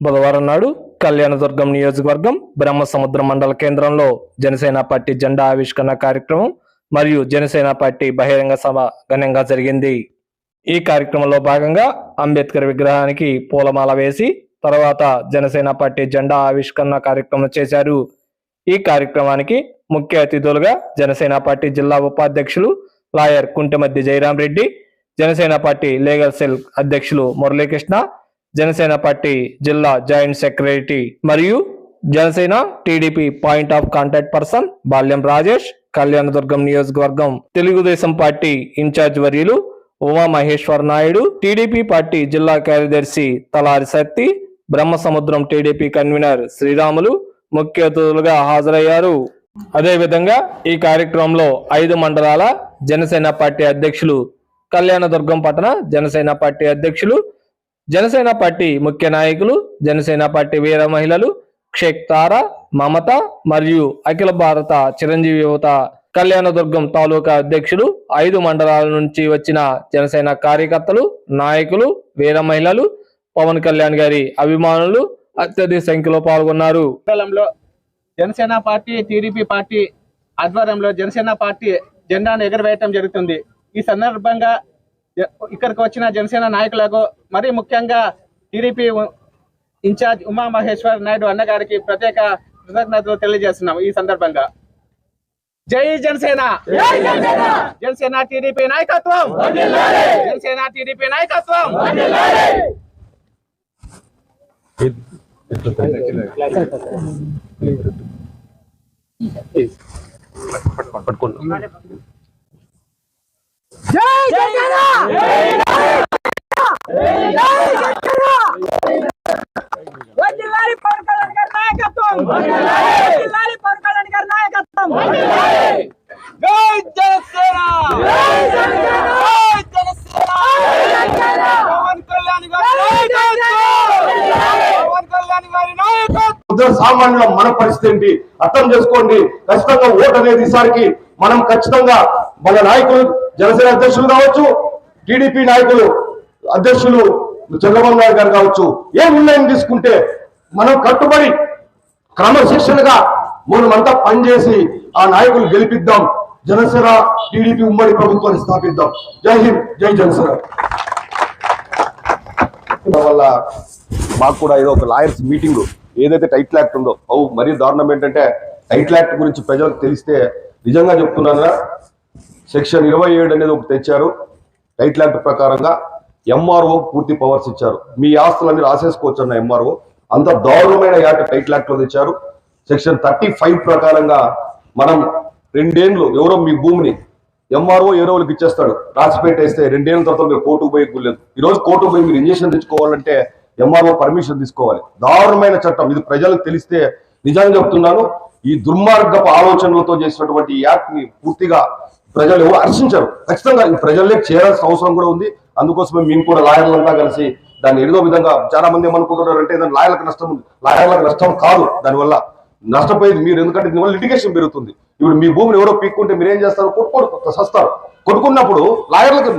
బుధవారం నాడు కళ్యాణదుర్గం నియోజకవర్గం బ్రహ్మసముద్రం మండల కేంద్రంలో జనసేన పార్టీ జెండా ఆవిష్కరణ కార్యక్రమం మరియు జనసేన పార్టీ బహిరంగ సభ ఘనంగా జరిగింది. ఈ కార్యక్రమంలో భాగంగా అంబేద్కర్ విగ్రహానికి పూలమాల వేసి తర్వాత జనసేన పార్టీ జెండా ఆవిష్కరణ కార్యక్రమం చేశారు. ఈ కార్యక్రమానికి ముఖ్య అతిథులుగా జనసేన పార్టీ జిల్లా ఉపాధ్యక్షులు lawyer Kuntamaddi Jayaram Reddy Janasena party legal cell అధ్యక్షులు మురళీకృష్ణ జనసేన పార్టీ జిల్లా జాయింట్ సెక్రటరీ మరియు Janasena TDP point of contact person Balyam Rajesh Kalyanadurgam నియోజకవర్గం తెలుగుదేశం పార్టీ ఇన్ఛార్జ్ వర్యులు ఉమా మహేశ్వర్ నాయుడు టీడీపీ పార్టీ జిల్లా కార్యదర్శి తలారి సత్తి బ్రహ్మసముద్రం టీడీపీ కన్వీనర్ శ్రీరాములు ముఖ్య అతిథులుగా హాజరయ్యారు. అదేవిధంగా ఈ కార్యక్రమంలో ఐదు మండలాల జనసేన పార్టీ అధ్యక్షులు కళ్యాణదుర్గం పట్టణ జనసేన పార్టీ అధ్యక్షులు జనసేన పార్టీ ముఖ్య నాయకులు జనసేన పార్టీ వీర మహిళలు క్షేక్తార మమత మరియు అఖిల భారత చిరంజీవి యువత కళ్యాణదుర్గం తాలూకా అధ్యక్షులు ఐదు మండలాల నుంచి వచ్చిన జనసేన కార్యకర్తలు నాయకులు వీర మహిళలు పవన్ కళ్యాణ్ గారి అభిమానులు అత్యధిక సంఖ్యలో పాల్గొన్నారు. జనసేన పార్టీ టీడీపీ పార్టీ ఆధ్వర్యంలో జనసేన పార్టీ జెండాను ఎగరవేయటం జరుగుతుంది. ఈ సందర్భంగా ఇక్కడికి వచ్చిన జనసేన నాయకులకు మరీ ముఖ్యంగా TDP in charge Uma Maheshwar Naidu అన్నగారికి ప్రత్యేక కృతజ్ఞతలు తెలియజేస్తున్నాం ఈ సందర్భంగా. జై జనసేన! జనసేన! టీడీపీ నాయకత్వం! జనసేన టీడీపీ నాయకత్వం! వడ్డిల్లాలి సామాన్యుల మన పరిస్థితి ఏంటి? అర్థం చేసుకోండి. ఖచ్చితంగా ఓటు అనేది ఈసారికి మనం ఖచ్చితంగా మన నాయకులు జనసేన అధ్యక్షులు కావచ్చు టీడీపీ నాయకులు అధ్యక్షులు చంద్రబాబు నాయుడు గారు కావచ్చు ఏ నిర్ణయం తీసుకుంటే మనం కట్టుబడి క్రమశిక్షణగా మనమంతా పనిచేసి ఆ నాయకులు గెలిపిద్దాం జనసేన టీడీపీ ఉమ్మడి ప్రభుత్వాన్ని స్థాపిద్దాం. జై హింద్ జై జనసేన. వల్ల మాకు కూడా ఏదో ఒక లాయర్స్ మీటింగ్ ఏదైతే టైటిల్ యాక్ట్ ఉందో అవు మరీ దారుణం ఏంటంటే టైటిల్ యాక్ట్ గురించి ప్రజలకు తెలిస్తే నిజంగా చెప్తున్నాను? సెక్షన్ ఇరవై ఏడు అనేది ఒకటి తెచ్చారు. టైట్ యాక్ట్ ప్రకారంగా ఎంఆర్ఓ పూర్తి పవర్స్ ఇచ్చారు. మీ ఆస్తులన్నీ రాసేసుకోవచ్చు అన్న ఎంఆర్ఓ అంత దారుణమైన యాక్ట్ టైటిల్ యాక్ట్ తెచ్చారు. సెక్షన్ థర్టీ ఫైవ్ ప్రకారంగా మనం రెండేండ్లు ఎవరో మీ భూమిని ఎంఆర్ఓ ఏ రోజులకి ఇచ్చేస్తాడు. రాసి పెట్టేస్తే రెండేళ్ళ తర్వాత మీరు కోర్టుకు పోయి గుర్లేదు ఈ రోజు కోర్టుకు పోయి మీరు ఇంజక్షన్ తెచ్చుకోవాలంటే ఎంఆర్ఓ పర్మిషన్ తీసుకోవాలి. దారుణమైన చట్టం. ఇది ప్రజలకు తెలిస్తే నిజంగా చెప్తున్నాను. ఈ దుర్మార్గపు ఆలోచనలతో చేసినటువంటి యాక్ట్ని పూర్తిగా ప్రజలు ఎవరు హర్షించరు. ఖచ్చితంగా ప్రజల్లోకి చేరాల్సిన అవసరం కూడా ఉంది. అందుకోసమే మేము కూడా లాయర్లంతా కలిసి దాన్ని ఏదో విధంగా చాలా మంది ఏమనుకుంటున్నారు అంటే దాని లాయర్లకు నష్టం ఉంది. లాయర్లకు నష్టం కాదు. దానివల్ల నష్టపోయేది మీరు ఎందుకంటే దీనివల్ల లిటిగేషన్ పెరుగుతుంది. ఇప్పుడు మీ భూమిని ఎవరో పీక్కుంటే మీరు ఏం చేస్తారు? కొట్టుకోడు సస్తారు కొట్టుకున్నప్పుడు లాయర్లకి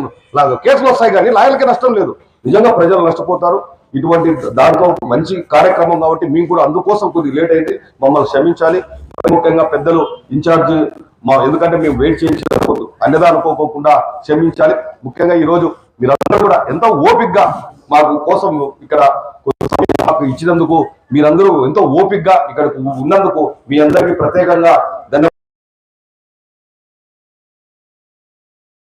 కేసులు వస్తాయి కానీ లాయర్లకి నష్టం లేదు. నిజంగా ప్రజలు నష్టపోతారు. ఇటువంటి దాంట్లో మంచి కార్యక్రమం కాబట్టి మేము కూడా అందుకోసం కొద్దిగా లేట్ అయింది. మమ్మల్ని క్షమించాలి. ముఖ్యంగా పెద్దలు ఇన్ఛార్జ్ మా ఎందుకంటే మేము వెయిట్ చేయించకూడదు అన్నదా అనుకోకుండా క్షమించాలి. ముఖ్యంగా ఈ రోజు మీరందరూ కూడా ఎంతో ఓపిగ్గా మాకు కోసం ఇక్కడ మాకు ఇచ్చినందుకు మీరందరూ ఎంతో ఓపిగ్గా ఇక్కడ ఉన్నందుకు మీ అందరికీ ప్రత్యేకంగా